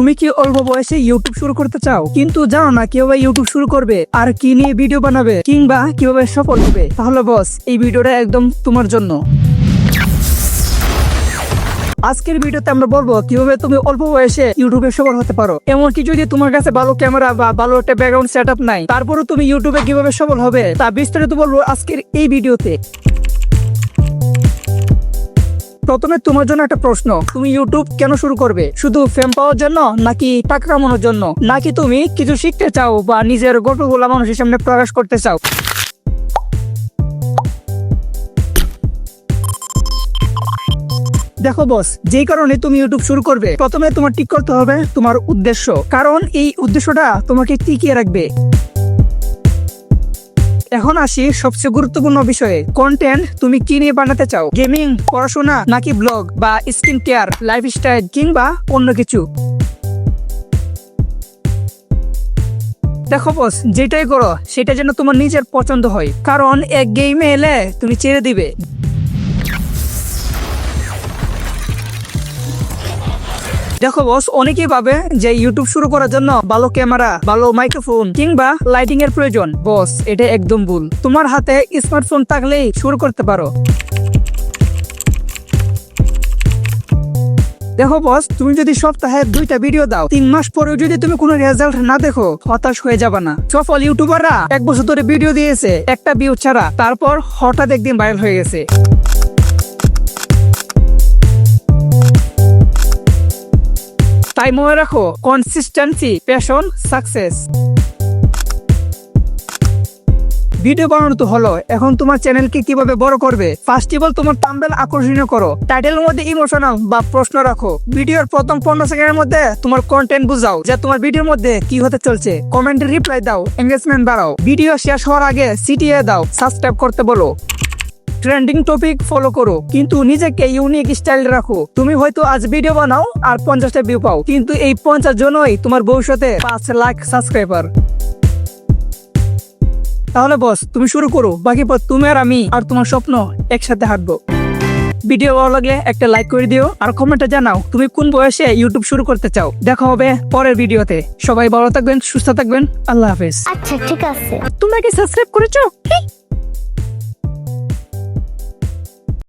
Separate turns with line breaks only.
তুমি কি অল্প বয়সে ইউটিউব শুরু করতে চাও? কিন্তু জানো না কীভাবে ইউটিউব শুরু করবে, আর কি নিয়ে ভিডিও বানাবে, কিংবা কীভাবে সফল হবে? তাহলে বস এই ভিডিওটা একদম তোমার জন্য। আজকের ভিডিওতে আমরা বলব কীভাবে তুমি অল্প বয়সে ইউটিউবে সফল হতে পারো। এমনকি যদি তোমার কাছে ভালো ক্যামেরা বা ভালো একটা ব্যাকগ্রাউন্ড সেট নাই, তারপরও তুমি ইউটিউবে কীভাবে সফল হবে, তা বিস্তারিত বলব আজকের এই ভিডিওতে। প্রথমে তোমার জন্য একটা প্রশ্ন। তুমি ইউটিউব কেন শুরু করবে? শুধু ফেম পাওয়ার জন্য নাকি টাকা কামানোর জন্য? নাকি তুমি কিছু শিখতে চাও বা নিজের গল্পগুলা মানুষের সামনে প্রকাশ করতে চাও? দেখো বস যেই কারণে তুমি ইউটিউব শুরু করবে, প্রথমে তোমার ঠিক করতে হবে তোমার উদ্দেশ্য। কারণ এই উদ্দেশ্যটা তোমাকে টিকিয়ে রাখবে। এখন আসি সবচেয়ে গুরুত্বপূর্ণ বিষয়ে। কন্টেন্ট তুমি কি নিয়ে বানাতে চাও? গেমিং পড়াশোনা নাকি ব্লগ বা স্কিন কেয়ার লাইফস্টাইল কিংবা অন্য কিছু? দেখো বস যেটাই করো, সেটা যেন তোমার নিজের পছন্দ হয়। কারণ এক গেমে এলে তুমি ছেড়ে দিবে। দেখো বস অনেকেই ভাবে যে ইউটিউব শুরু করার জন্য ভালো ক্যামেরা ভালো মাইক্রোফোন কিংবা লাইটিং এর প্রয়োজন। বস এটা একদম ভুল। তোমার হাতে স্মার্টফোন থাকলেই শুরু করতে পারো। দেখো বস তুমি যদি সপ্তাহে দুইটা ভিডিও দাও, তিন মাস পরেও যদি তুমি কোনো রেজাল্ট না দেখো, হতাশ হয়ে যাবে না। সফল ইউটিউবাররা এক বছর ধরে ভিডিও দিয়েছে, একটা ভিউ ছাড়া। তারপর হঠাৎ একদিন ভাইরাল হয়ে গেছে। তাই মনে রাখো কনসিস্টেন্সি প্যাশন সাকসেস ভিডিও বানানো তো হলো, এখন তোমার চ্যানেলকে কীভাবে বড় করবে? ফার্স্ট অফ অল তোমার থাম্বনেল আকর্ষণীয় করো। টাইটেলের মধ্যে ইমোশনাল বা প্রশ্ন রাখো। ভিডিওর প্রথম পনেরো সেকেন্ডের মধ্যে তোমার কন্টেন্ট বুঝাও, যে তোমার ভিডিওর মধ্যে কি হতে চলছে। কমেন্টে রিপ্লাই দাও এঙ্গেজমেন্ট বাড়াও। ভিডিও শেষ হওয়ার আগে সিটিএ দাও সাবস্ক্রাইব করতে বলো। ট্রেন্ডিং টপিক ফলো করো। কিন্তু নিজেকে ইউনিক স্টাইল রাখো। তুমি হয়তো আজ ভিডিও বানাও আর পঞ্চাশটা ভিউ পাও। কিন্তু এই পঞ্চাশ জনই তোমার ভবিষ্যতে পাঁচ লাখ সাবস্ক্রাইবার তাহলে বস তুমি শুরু করো। বাকি পর তুমি আর আমি আর তোমার স্বপ্ন একসাথে হাঁটবো। ভিডিও ভালো লাগলে একটা লাইক করে দিও। আর কমেন্টে জানাও তুমি কোন বয়সে ইউটিউব শুরু করতে চাও। দেখা হবে পরের ভিডিওতে সবাই ভালো থাকবেন সুস্থ থাকবেন। আল্লাহ হাফেজ।
আচ্ছা ঠিক আছে।
তোমরা কি সাবস্ক্রাইব করেছ?